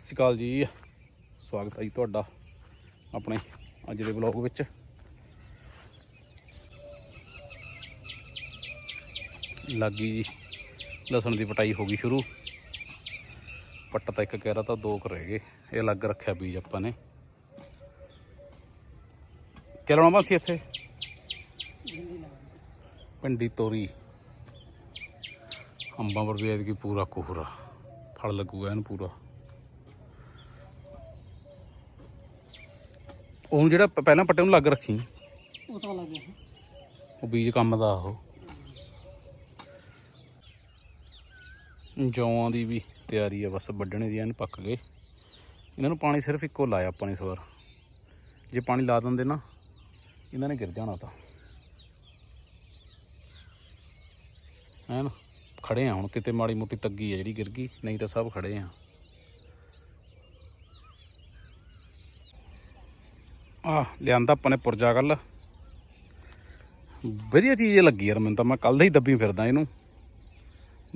ਸਤਿ ਸ਼੍ਰੀ ਅਕਾਲ ਜੀ। ਸਵਾਗਤ ਹੈ ਜੀ ਤੁਹਾਡਾ ਆਪਣੇ ਅੱਜ ਦੇ ਵਲੌਗ ਵਿੱਚ। ਲੱਗੀ ਜੀ, ਲਸਣ ਦੀ ਪਟਾਈ ਹੋ ਗਈ ਸ਼ੁਰੂ। ਪੱਟ ਤਾਂ ਇੱਕ ਕਹਿ ਰਹਾ ਤਾਂ ਦੋ ਕੁ ਰਹਿ ਗਏ, ਇਹ ਅਲੱਗ ਰੱਖਿਆ ਬੀਜ ਆਪਾਂ ਨੇ। ਕਿਆ ਲਾਉਣਾ ਬਾਸੀ ਇੱਥੇ? ਪਿੰਡੀ ਤੋਰੀ। ਅੰਬਾਂ ਪਰ ਵੀ ਐਤਕੀ ਪੂਰਾ ਕੋਹਰਾ। ਫਲ ਲੱਗੂਗਾ ਇਹਨੂੰ ਪੂਰਾ। ਉਹ ਜਿਹੜਾ ਪ- ਪਹਿਲਾਂ ਪੱਟੇ ਨੂੰ ਲੱਗ ਰੱਖੀ। ਉਹ ਤਾਂ ਲੱਗ ਗਿਆ। ਉਹ ਬੀਜ ਕੰਮ ਦਾ ਉਹ। ਜੌਆਂ ਦੀ ਵੀ ਤਿਆਰੀ ਆ ਬਸ ਵੱਢਣੇ ਦੀ ਐਨ ਪੱਕ ਗਏ। ਇਹਨਾਂ ਨੂੰ ਪਾਣੀ ਸਿਰਫ ਇੱਕੋ ਲਾਇਆ ਆਪਾਂ ਨੇ ਇਸ ਵਾਰ। ਜੇ ਪਾਣੀ ਲਾ ਦਿੰਦੇ ਨਾ ਇਹਨਾਂ ਨੇ ਗਿਰ ਜਾਣਾ ਤਾਂ। ਐਨ ਖੜੇ ਆ ਹੁਣ ਕਿਤੇ ਮਾੜੀ ਮੋਟੀ ਤੱਗੀ ਆ ਜਿਹੜੀ ਗਿਰ ਗਈ ਨਹੀਂ ਤਾਂ ਸਭ ਖੜੇ ਆ। ਆ, ਲਿਆਂਦਾ ਆਪਾਂ ਨੇ ਪੁਰਜਾ ਕੱਲ। ਵਧੀਆ ਚੀਜ਼ ਇਹ ਲੱਗੀ ਯਾਰ ਮੈਨੂੰ ਤਾਂ, ਮੈਂ ਕੱਲ ਦਾ ਹੀ ਦੱਬੀ ਫਿਰਦਾ ਇਹਨੂੰ।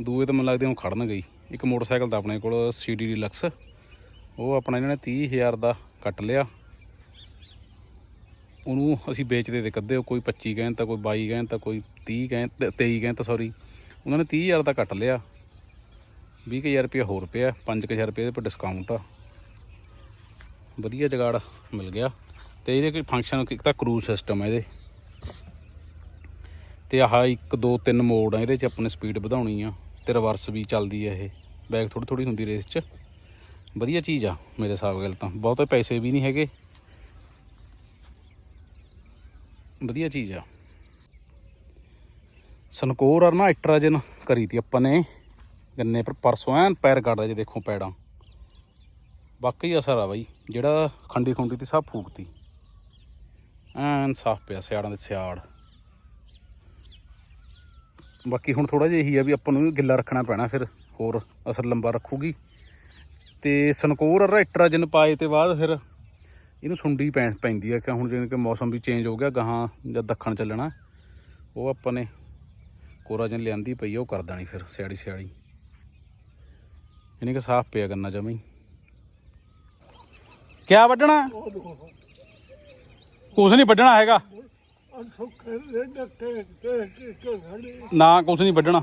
ਦੂਏ ਤਾਂ ਮੈਨੂੰ ਲੱਗਦੇ ਹੁਣ ਖੜਨ ਗਈ। ਇੱਕ ਮੋਟਰਸਾਈਕਲ ਤਾਂ ਆਪਣੇ ਕੋਲ ਸੀਡੀ ਡੀਲਕਸ ਉਹ ਆਪਣਾ ਇਹਨਾਂ ਨੇ 30000 ਦਾ ਕੱਟ ਲਿਆ। ਉਹਨੂੰ ਅਸੀਂ ਵੇਚਦੇ ਤੇ ਕੱਦੇ ਕੋਈ 25 ਕਹਿਣ ਤਾਂ, ਕੋਈ 22 ਕਹਿਣ ਤਾਂ, ਕੋਈ 30 ਕਹਿਣ 23 ਕਹਿਣ ਤਾਂ ਸੌਰੀ ਉਹਨਾਂ ਨੇ 30000 ਦਾ ਕੱਟ ਲਿਆ। 20000 ਰੁਪਏ ਹੋਰ ਪਿਆ 5000 ਰੁਪਏ ਦੇ ਪਰ ਡਿਸਕਾਊਂਟ ਆ। ਵਧੀਆ ਜਗਾੜ ਮਿਲ ਗਿਆ। ਤੇ ਇਹਦੇ ਕੋਈ ਫੰਕਸ਼ਨ ਇੱਕ ਤਾਂ ਕਰੂਜ਼ ਸਿਸਟਮ ਹੈ ਇਹਦੇ। ਤੇ ਆਹ ਇੱਕ, ਦੋ, ਤਿੰਨ ਮੋਡ ਆ ਇਹਦੇ ਚ ਆਪਣੇ ਸਪੀਡ ਵਧਾਉਣੀ ਆ ਤੇ ਰਿਵਰਸ ਵੀ ਚੱਲਦੀ ਆ ਇਹ। ਬੈਕ ਥੋੜੀ ਥੋੜੀ ਹੁੰਦੀ ਰੇਸ ਚ। ਵਧੀਆ ਚੀਜ਼ ਆ ਮੇਰੇ ਹਿਸਾਬ ਨਾਲ ਤਾਂ। ਬਹੁਤੇ ਪੈਸੇ ਵੀ ਨਹੀਂ ਹੈਗੇ। ਵਧੀਆ ਚੀਜ਼ ਆ। ਸਨਕੋਰ ਔਰ ਨਾ ਐਟਰਾਜਨ ਕਰੀ ਤੀ ਆਪਾਂ ਨੇ। ਗੰਨੇ ਪਰ ਪਰਸੋਂ ਐਨ ਪੈਰ ਕੱਢਦਾ ਜੇ ਦੇਖੋ ਪੈੜਾਂ। ਵਾਕਈ ਅਸਰ ਆ ਬਾਈ। ਜਿਹੜਾ ਖੰਡੀ ਖੁੰਡੀ ਤੇ ਸਭ ਫੂਕਤੀ। ਐਨ ਸਾਫ਼ ਪਿਆ ਸਿਆੜਾਂ ਦੇ ਸਿਆੜ ਬਾਕੀ ਹੁਣ ਥੋੜਾ ਜਿਹਾ ਇਹੀ ਆ ਵੀ ਆਪਾਂ ਨੂੰ ਵੀ ਗਿੱਲਾ ਰੱਖਣਾ ਪੈਣਾ ਫਿਰ ਹੋਰ ਅਸਰ ਲੰਬਾ ਰੱਖੂਗੀ। ਤੇ ਸਨਕੋਰ ਰਾਈਟਰਾਜਨ ਪਾਏ ਤੇ ਬਾਅਦ ਫਿਰ ਇਹਨੂੰ ਸੁੰਡੀ ਪੈ ਪੈਂਦੀ ਆ ਕਿ ਹੁਣ ਜਿਵੇਂ ਕਿ ਮੌਸਮ ਵੀ ਚੇਂਜ ਹੋ ਗਿਆ ਗਾਹਾਂ ਜਦ ਦੱਖਣ ਚੱਲਣਾ। ਉਹ ਆਪਾਂ ਨੇ ਕੋਰਾਜਨ ਲਿਆਂਦੀ ਪਈ ਆ, ਉਹ ਕਰ ਦੇਣੀ ਫਿਰ ਸਿਆੜੀ ਸਿਆੜੀ ਇਹਨੇ ਕਿ ਸਾਫ਼ ਪਿਆ ਗੰਨਾ ਜਮਾਂ ਹੀ। ਕਿਆ ਵੱਢਣਾ? ਕੁਛ ਨਹੀਂ ਵੱਢਣਾ ਹੈਗਾ। ਸੁੱਖੇ ਦੇ ਨੱਕੇ ਤੇ ਕੇ ਖੜੇ ਨਾ ਕੁਛ ਨਹੀਂ ਵੱਢਣਾ।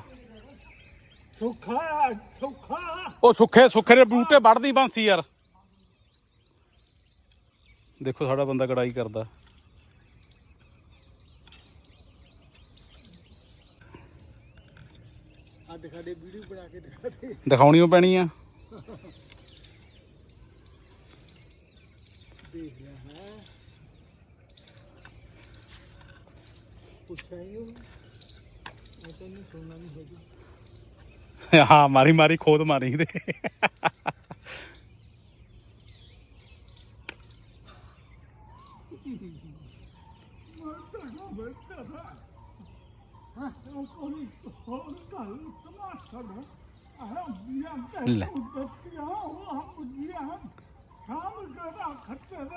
ਸੁੱਖਾ ਸੁੱਖਾ। ਉਹ ਸੁੱਖੇ ਸੁੱਖੇ ਦੇ ਬੂਟੇ ਵੱਢਦੀ ਬਾਂਸੀ ਯਾਰ। ਦੇਖੋ ਸਾਡਾ ਬੰਦਾ ਕੜਾਈ ਕਰਦਾ। ਆ ਦਿਖਾ ਦੇ ਵੀਡੀਓ ਬਣਾ ਕੇ ਦਿਖਾ ਦੇ। ਦਿਖਾਉਣੀ ਓ ਪੈਣੀ ਆ। ਦੇਖ ਲੈ ਹੈ। ਉਹ। ਉਹ ਤੈਨੂੰ ਸੁਣਨਾ ਨਹੀਂ ਹੈਗੀ। ਹਾਂ ਮਾਰੀ ਮਾਰੀ ਖੋਦ ਮਾਰੀ ਦੇ ਹਾਂ ਉਹ ਕੋਈ ਹੋਰ ਕੱਲ ਤਮਾਸ਼ਾ ਨਾ ਆਹ ਬੀਆਂ ਲੈ।